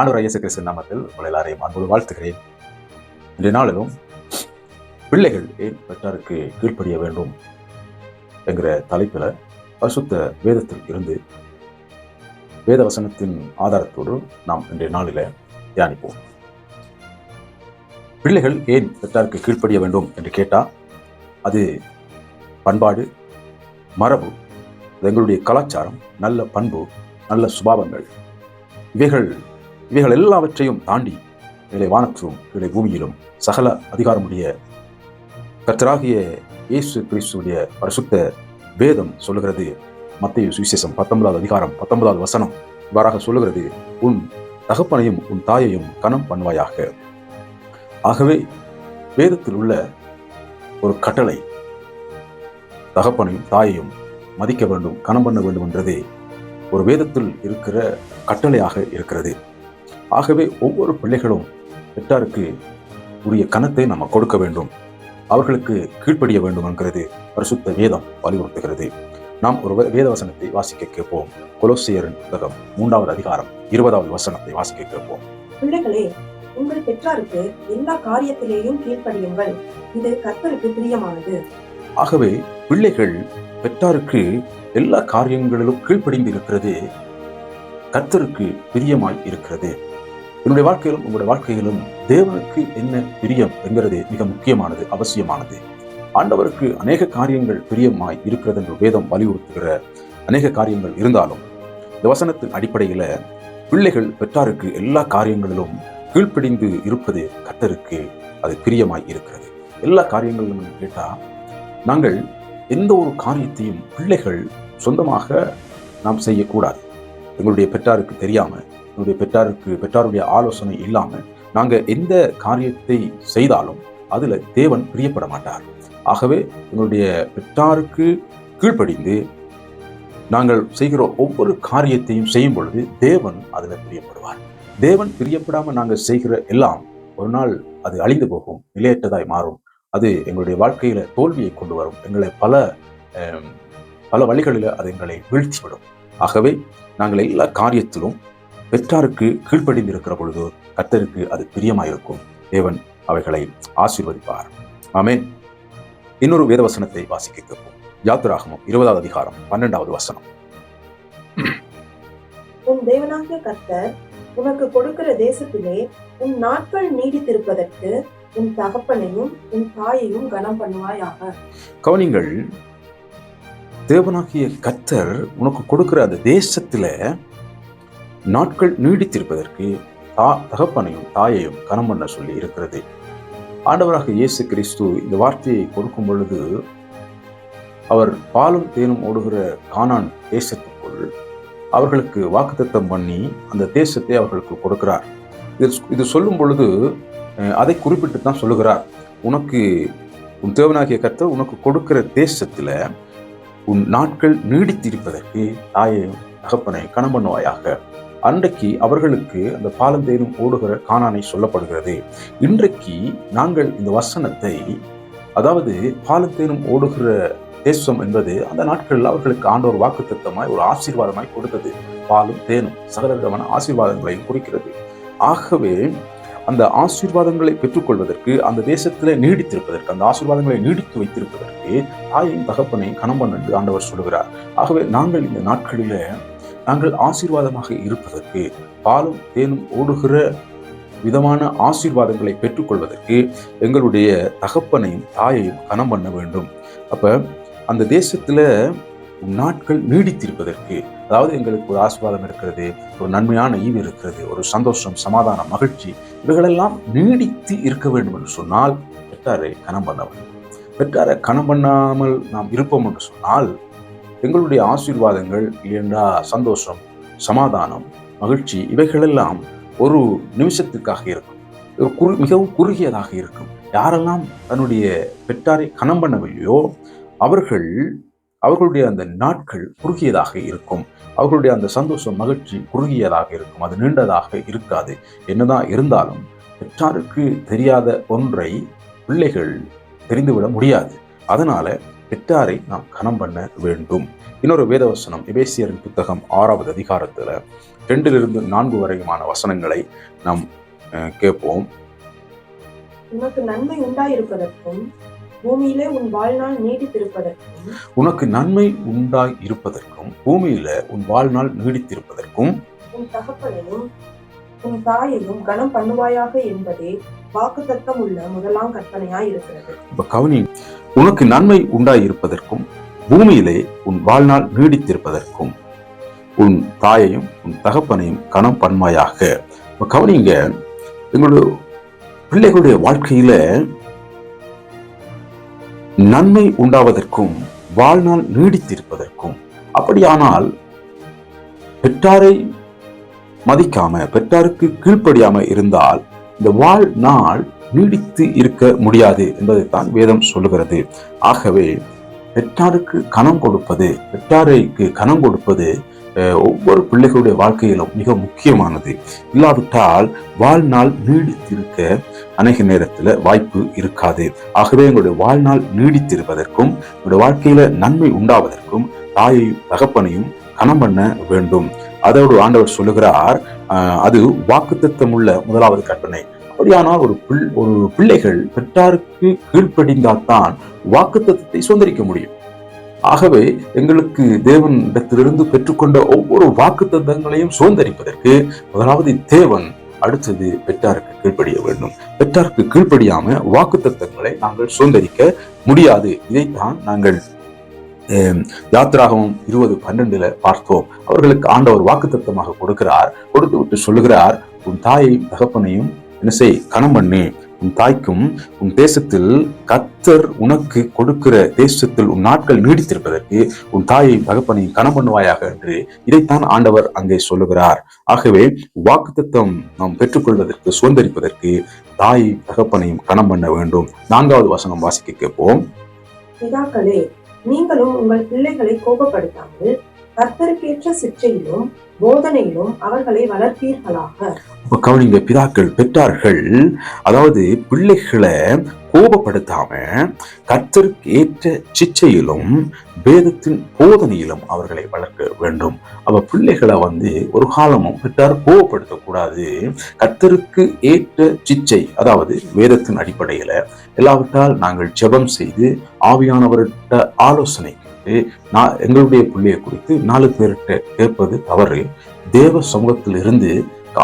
ஆண்டவர் இயேசு கிறிஸ்து நாமத்தில் உங்கள் எல்லாரையும் அன்போடு வாழ்த்துகிறேன். இன்றைய நாளிலும் பிள்ளைகள் ஏன் பெற்றாருக்கு கீழ்ப்படிய வேண்டும் என்கிற தலைப்பில் பரிசுத்த வேதத்தில் இருந்து வேத வசனத்தின் ஆதாரத்தோடு நாம் இன்றைய நாளில் தியானிப்போம். பிள்ளைகள் ஏன் பெற்றாருக்கு கீழ்ப்படிய வேண்டும் என்று கேட்டால் அது பண்பாடு மரபு எங்களுடைய கலாச்சாரம் நல்ல பண்பு நல்ல சுபாவங்கள். இவைகள் இவைகள் எல்லாவற்றையும் தாண்டி இலை வானத்திலும் இடை பூமியிலும் சகல அதிகாரமுடைய கர்த்தராகிய இயேசு கிறிஸ்துடைய பரிசுத்த வேதம் சொல்லுகிறது. மத்திய சுவிசேஷம் பத்தொன்பதாவது அதிகாரம் பத்தொன்பதாவது வசனம் இவ்வாறாக சொல்லுகிறது. உன் தகப்பனையும் உன் தாயையும் கனம் பண்ணுவாயாக. ஆகவே வேதத்தில் உள்ள ஒரு கட்டளை தகப்பனையும் தாயையும் மதிக்க வேண்டும் கணம் பண்ண வேண்டும் என்றது ஒரு வேதத்தில் இருக்கிற கட்டளையாக இருக்கிறது. ஆகவே ஒவ்வொரு பிள்ளைகளும் பெற்றாருக்கு உரிய கணத்தை நம்ம கொடுக்க வேண்டும். அவர்களுக்கு கீழ்ப்படிய வேண்டும் என்கிறது பரிசுத்த வேதம் வலியுறுத்துகிறது. நாம் ஒரு வேத வசனத்தை வாசிக்க கேட்போம். கொலோசியரின் புத்தகம் மூன்றாவது அதிகாரம் இருபதாவது வசனத்தை வாசிக்க கேட்போம். பிள்ளைகளே உங்கள் பெற்றாருக்கு எல்லா காரியத்திலேயும் கீழ்ப்படியுங்கள். இது கர்த்தருக்கு பிரியமானது. ஆகவே பிள்ளைகள் பெற்றாருக்கு எல்லா காரியங்களிலும் கீழ்ப்படிந்து இருக்கிறது. கர்த்தருக்கு பிரியமாய் இருக்கிறது. என்னுடைய வாழ்க்கையிலும் உங்களுடைய வாழ்க்கையிலும் தேவனுக்கு என்ன பிரியம் என்கிறது மிக முக்கியமானது அவசியமானது. ஆண்டவருக்கு அநேக காரியங்கள் பிரியமாய் இருக்கிறது என்று வேதம் வலியுறுத்துகிற அநேக காரியங்கள் இருந்தாலும் இந்த வசனத்தின் அடிப்படையில பிள்ளைகள் பெற்றாருக்கு எல்லா காரியங்களிலும் கீழ்ப்பிடிந்து இருப்பது கத்தருக்கு அது பிரியமாய் இருக்கிறது. எல்லா காரியங்களிலும் கேட்டால் நாங்கள் எந்த ஒரு காரியத்தையும் பிள்ளைகள் சொந்தமாக நாம் செய்யக்கூடாது. எங்களுடைய பெற்றாருக்கு தெரியாமல் என்னுடைய பெற்றாருக்கு பெற்றாருடைய ஆலோசனை இல்லாமல் நாங்கள் எந்த காரியத்தை செய்தாலும் அதில் தேவன் பிரியப்பட மாட்டார். ஆகவே எங்களுடைய பெற்றாருக்கு கீழ்ப்படிந்து நாங்கள் செய்கிற ஒவ்வொரு காரியத்தையும் செய்யும் பொழுது தேவன் அதில் பிரியப்படுவார். தேவன் பிரியப்படாமல் நாங்கள் செய்கிற எல்லாம் ஒரு நாள் அது அழிந்து போகும் நிலையற்றதாய் மாறும். அது எங்களுடைய வாழ்க்கையில் தோல்வியை கொண்டு வரும். எங்களை பல பல வழிகளில் அது எங்களை வீழ்த்திவிடும். ஆகவே நாங்கள் எல்லா காரியத்திலும் பெற்றாருக்கு கீழ்ப்படிந்து இருக்கிற பொழுது கர்த்தருக்கு அது பிரியமாயிருக்கும். தேவன் அவைகளை ஆசீர்வதிப்பார். ஆமென். இன்னொரு வேதவசனத்தை வாசிக்க கேட்போம். யாத்திராகமம் இருபதாவது அதிகாரம் பன்னெண்டாவது வசனம். உன் தேவனாகிய கர்த்தர் உனக்கு கொடுக்கிற தேசத்திலே உன் நாட்கள் நீடித்திருப்பதற்கு உன் தகப்பனையும் உன் தாயையும் கனம் பண்ணுவாயாக. கவனிங்கள் தேவனாகிய கர்த்தர் உனக்கு கொடுக்கிற அந்த தேசத்துல நாட்கள் நீடித்திருப்பதற்கு தா தகப்பனையும் தாயையும் கனம் பண்ண சொல்லி இருக்கிறது. ஆண்டவராக இயேசு கிறிஸ்து இந்த வார்த்தையை கொடுக்கும் பொழுது அவர் பாலும் தேனும் ஓடுகிற கானான் தேசத்துக்குள் அவர்களுக்கு வாக்குத்தத்தம் பண்ணி அந்த தேசத்தை அவர்களுக்கு கொடுக்கிறார். இது இது சொல்லும் பொழுது அதை குறிப்பிட்டு தான் சொல்லுகிறார். உனக்கு உன் தேவனாகிய கர்த்தர் உனக்கு கொடுக்கிற தேசத்தில் உன் நாட்கள் நீடித்திருப்பதற்கு தாயை தகப்பனை கணம் பண்ணுவாயாக. அன்றைக்கு அவர்களுக்கு அந்த பாலந்தேனும் ஓடுகிற காணானை சொல்லப்படுகிறது. இன்றைக்கு நாங்கள் இந்த வசனத்தை அதாவது பாலந்தேனும் ஓடுகிற தேசம் என்பது அந்த நாட்களில் அவர்களுக்கு ஆண்டவர் திட்டமாய் ஒரு ஆசீர்வாதமாய் கொடுத்தது. பாலும் தேனும் சகல விதமான ஆசீர்வாதங்களையும் குறிக்கிறது. ஆகவே அந்த ஆசீர்வாதங்களை பெற்றுக்கொள்வதற்கு அந்த தேசத்திலே நீடித்திருப்பதற்கு அந்த ஆசீர்வாதங்களை நீடித்து வைத்திருப்பதற்கு தாயின் தகப்பனை கணம்பன் என்று ஆண்டவர் சொல்கிறார் ஆகவே நாங்கள் இந்த நாட்களில் நாங்கள் ஆசீர்வாதமாக இருப்பதற்கு பாலும் தேனும் ஓடுகிற விதமான ஆசீர்வாதங்களை பெற்றுக்கொள்வதற்கு எங்களுடைய தகப்பனையும் தாயையும் கணம் பண்ண வேண்டும். அப்போ அந்த தேசத்தில் நாட்கள் நீடித்திருப்பதற்கு அதாவது எங்களுக்கு ஒரு ஆசீர்வாதம் இருக்கிறது ஒரு நன்மையான ஈவு இருக்கிறது ஒரு சந்தோஷம் சமாதானம் மகிழ்ச்சி இவைகளெல்லாம் நீடித்து இருக்க வேண்டும் என்று சொன்னால் பெற்றாரை கணம் பண்ண வேண்டும். பெற்றாரை கணம் பண்ணாமல் நாம் இருப்போம் என்று சொன்னால் எங்களுடைய ஆசீர்வாதங்கள் இல்லையென்றா சந்தோஷம் சமாதானம் மகிழ்ச்சி இவைகளெல்லாம் ஒரு நிமிஷத்துக்காக இருக்கும். ஒரு குறு மிகவும் குறுகியதாக இருக்கும். யாரெல்லாம் தன்னுடைய பெற்றாரை கணம் பண்ணவில்லையோ அவர்கள் அவர்களுடைய அந்த நாட்கள் குறுகியதாக இருக்கும். அவர்களுடைய அந்த சந்தோஷம் மகிழ்ச்சி குறுகியதாக இருக்கும். அது நீண்டதாக இருக்காது. என்னதான் இருந்தாலும் பெற்றாருக்கு தெரியாத ஒன்றை பிள்ளைகள் தெரிந்துவிட முடியாது. அதனால் பெற்றாரை நாம் கனம் பண்ண வேண்டும். இன்னொரு வேதவசனம் எபேசியரின் புத்தகம் ஆறாவது அதிகாரத்துல ரெண்டிலிருந்து நான்கு வரையுமான வசனங்களை நாம் கேட்போம். உனக்கு நன்மை உண்டாயிருப்பதற்கும் பூமியிலே உன் வாழ்நாள் நீடித்திருப்பதற்கும் உனக்கு நன்மை உண்டாய் இருப்பதற்கும் பூமியில உன் வாழ்நாள் நீடித்திருப்பதற்கும் உன் தகப்பனையும் உன் தாயையும் கனம் பண்ணுவாயாக என்பதே வாக்குத்தத்தம் உள்ள முதலாம் கற்பனையாய் இருக்கிறது இப்ப கவனி உனக்கு நன்மை உண்டாயிருப்பதற்கும் பூமியிலே உன் வாழ்நாள் நீடித்திருப்பதற்கும் உன் தாயையும் உன் தகப்பனையும் கனம் பன்மையாக கவனிங்க எங்களுடைய பிள்ளைகளுடைய வாழ்க்கையில நன்மை உண்டாவதற்கும் வாழ்நாள் நீடித்திருப்பதற்கும் அப்படியானால் பெற்றாரை மதிக்காம பெற்றாருக்கு கீழ்ப்படியாம இருந்தால் இந்த வாழ்நாள் நீடித்து இருக்க முடியாது என்பதைத்தான் வேதம் சொல்லுகிறது. ஆகவே பெற்றாருக்கு கணம் கொடுப்பது பெற்றாருக்கு கணம் கொடுப்பது ஒவ்வொரு பிள்ளைகளுடைய வாழ்க்கையிலும் மிக முக்கியமானது. இல்லாவிட்டால் வாழ்நாள் நீடித்திருக்க அநேக நேரத்தில் வாய்ப்பு இருக்காது. ஆகவே எங்களுடைய வாழ்நாள் நீடித்திருப்பதற்கும் எங்களுடைய வாழ்க்கையில நன்மை உண்டாவதற்கும் தாயையும் தகப்பனையும் கணம் பண்ண வேண்டும். அதோடு ஆண்டவர் சொல்லுகிறார் அஹ், அது வாக்குத்தத்தம் உள்ள முதலாவது கற்பனை. அப்படியானால் ஒரு பிள் ஒரு பிள்ளைகள் பெற்றாருக்கு கீழ்ப்படிந்தால்தான் வாக்குத்தத்தை சுதந்திரிக்க முடியும். ஆகவே எங்களுக்கு தேவனிடத்திலிருந்து பெற்றுக்கொண்ட ஒவ்வொரு வாக்குத்தத்தங்களையும் சுதந்திரிப்பதற்கு முதலாவது தேவன் அடுத்தது பெற்றாருக்கு கீழ்ப்படிய வேண்டும். பெற்றாருக்கு கீழ்ப்படியாம வாக்குத்தத்தங்களை நாங்கள் சுதந்திரிக்க முடியாது. இதைத்தான் நாங்கள் யாத்ராகவும் இருபது பன்னெண்டுல பார்த்தோம் அவர்களுக்கு ஆண்டவர் வாக்குத்தத்தமாக கொடுக்கிறார். கொடுத்து விட்டு சொல்லுகிறார் உன் தாயையும் தகப்பனையும் என்ன செய் கணம் பண்ணு. உன் தாய்க்கும் உன் தேசத்தில் கத்தர் உனக்கு கொடுக்கிற தேசத்தில் உன் நாட்கள் நீடித்திருப்பதற்கு உன் தாயை தகப்பனையும் கணம் பண்ணுவாயாக என்று இதைத்தான் ஆண்டவர் அங்கே சொல்லுகிறார். ஆகவே வாக்குத்தத்தம் நாம் பெற்றுக்கொள்வதற்கு சுதந்திரிப்பதற்கு தாயை தகப்பனையும் கணம் பண்ண வேண்டும். நான்காவது வசனம் வாசிக்க கேட்போம். பிதாக்களே நீங்களும் உங்கள் பிள்ளைகளை கோபப்படுத்தாமல் கர்த்தருக்கேற்ற சிற்றையிலும் போதனையிலும் அவர்களை வளர்ப்பீர்களாக. கவனிங்க பிதாக்கள் பெற்றார்கள் அதாவது பிள்ளைகளை கோபப்படுத்தாம கர்த்தருக்கு ஏற்ற சிச்சையிலும் வேதத்தின் போதனையிலும் அவர்களை வளர்க்க வேண்டும். அவ பிள்ளைகளை வந்து ஒரு காலமும் பெற்றார் கோபப்படுத்தக்கூடாது. கர்த்தருக்கு ஏற்ற சிச்சை அதாவது வேதத்தின் அடிப்படையில இல்லாவிட்டால் நாங்கள் ஜெபம் செய்து ஆவியானவர்கிட்ட ஆலோசனை கேட்டு நான் எங்களுடைய பிள்ளையை குறித்து நாலு பேர்கிட்ட கேட்பது தவறு. தேவ சமூகத்திலிருந்து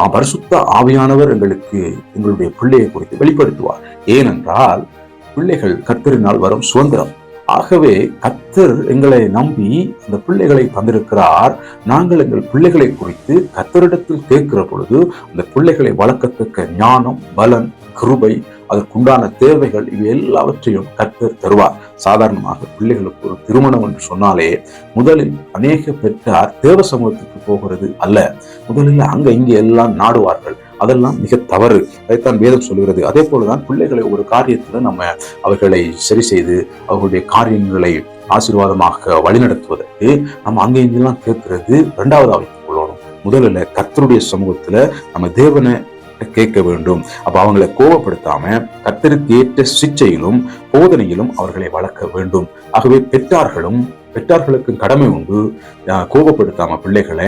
பரிசுத்த ஆவியானவர் எங்களுக்கு எங்களுடைய பிள்ளையை குறித்து வெளிப்படுத்துவார். ஏனென்றால் பிள்ளைகள் கர்த்தரினால் வரும் சுதந்திரம். ஆகவே கத்தர் எங்களை நம்பி அந்த பிள்ளைகளை தந்திருக்கிறார். நாங்கள் எங்கள் பிள்ளைகளை குறித்து கத்தரிடத்தில் கேட்கிற பொழுது அந்த பிள்ளைகளை வளர்க்கத்தக்க ஞானம் பலன் கிருபை அதற்குண்டான தேவைகள் இவை எல்லாவற்றையும் கர்த்தர் தருவார். சாதாரணமாக பிள்ளைகளுக்கு ஒரு திருமணம் என்று சொன்னாலே முதலில் அநேக பெற்றார் தேவ சமூகத்துக்கு போகிறது அல்ல. முதலில் அங்க இங்க எல்லாம் நாடுவார்கள். அதெல்லாம் மிக தவறு. அதைத்தான் வேதம் சொல்கிறது. அதே போலதான் பிள்ளைகளை ஒரு காரியத்துல நம்ம அவர்களை சரி செய்து அவர்களுடைய காரியங்களை ஆசீர்வாதமாக வழிநடத்துவதற்கு நம்ம அங்கே இங்கெல்லாம் கேட்கிறது இரண்டாவது வைத்துக் கொள்ளணும் முதலில் கர்த்தருடைய சமூகத்துல நம்ம தேவனை கேட்க வேண்டும். அப்ப அவங்களை கோபப்படுத்தாம கர்த்தருக்கு ஏற்ற சிச்சையிலும் போதனையிலும் அவர்களை வளர்க்க வேண்டும். ஆகவே பெற்றார்களும் பெற்றார்களுக்கு கடமை உண்டு. கோபப்படுத்தாம பிள்ளைகளை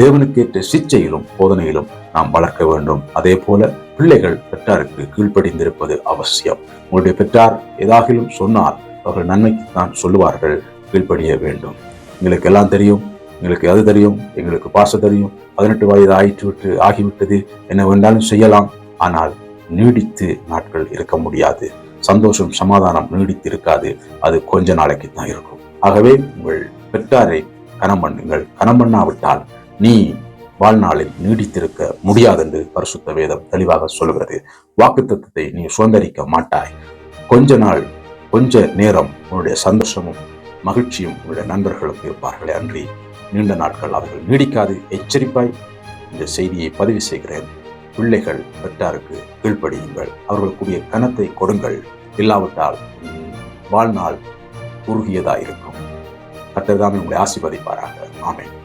தேவனுக்கு ஏற்ற சிச்சையிலும் போதனையிலும் நாம் வளர்க்க வேண்டும். அதே போல பிள்ளைகள் பெற்றாருக்கு கீழ்ப்படிந்திருப்பது அவசியம். உங்களுடைய பெற்றார் ஏதாகிலும் சொன்னால் அவர்கள் நன்மைக்குத்தான் சொல்லுவார்கள். கீழ்ப்படிய வேண்டும். எங்களுக்கு எல்லாம் தெரியும் எங்களுக்கு அது தெரியும்? எங்களுக்கு பாச தெரியும். பதினெட்டு வயது ஆயிற்று விட்டு ஆகிவிட்டது. என்ன வேண்டாலும் செய்யலாம். ஆனால் நீடித்து நாட்கள் இருக்க முடியாது. சந்தோஷம் சமாதானம் நீடித்து இருக்காது அது கொஞ்ச நாளைக்கு தான் இருக்கும். ஆகவே உங்கள் பெற்றாரை கனம் பண்ணுங்கள். கனம் பண்ணாவிட்டால் நீ வாழ்நாளில் நீடித்திருக்க முடியாது என்று பரிசுத்த வேதம் தெளிவாக சொல்கிறது வாக்குத்தத்தத்தை நீ சுதந்திரிக்க மாட்டாய். கொஞ்ச நாள் கொஞ்ச நேரம் உன்னுடைய சந்தோஷமும் மகிழ்ச்சியும் உன்னுடைய நண்பர்களும் இருப்பார்களே. அன்றி நீண்ட நாட்கள் அவர்கள் நீடிக்காது எச்சரிப்பாய் இந்த செய்தியை பதிவு செய்கிறேன். பிள்ளைகள் பெற்றாருக்கு கீழ்ப்படியுங்கள். அவர்களுக்குரிய கனத்தை கொடுங்கள். இல்லாவிட்டால் வாழ்நாள் குறுகியதாயிருக்கும். கட்டர்தாமே உங்களை ஆசீர்வதிப்பாராக. ஆமென்.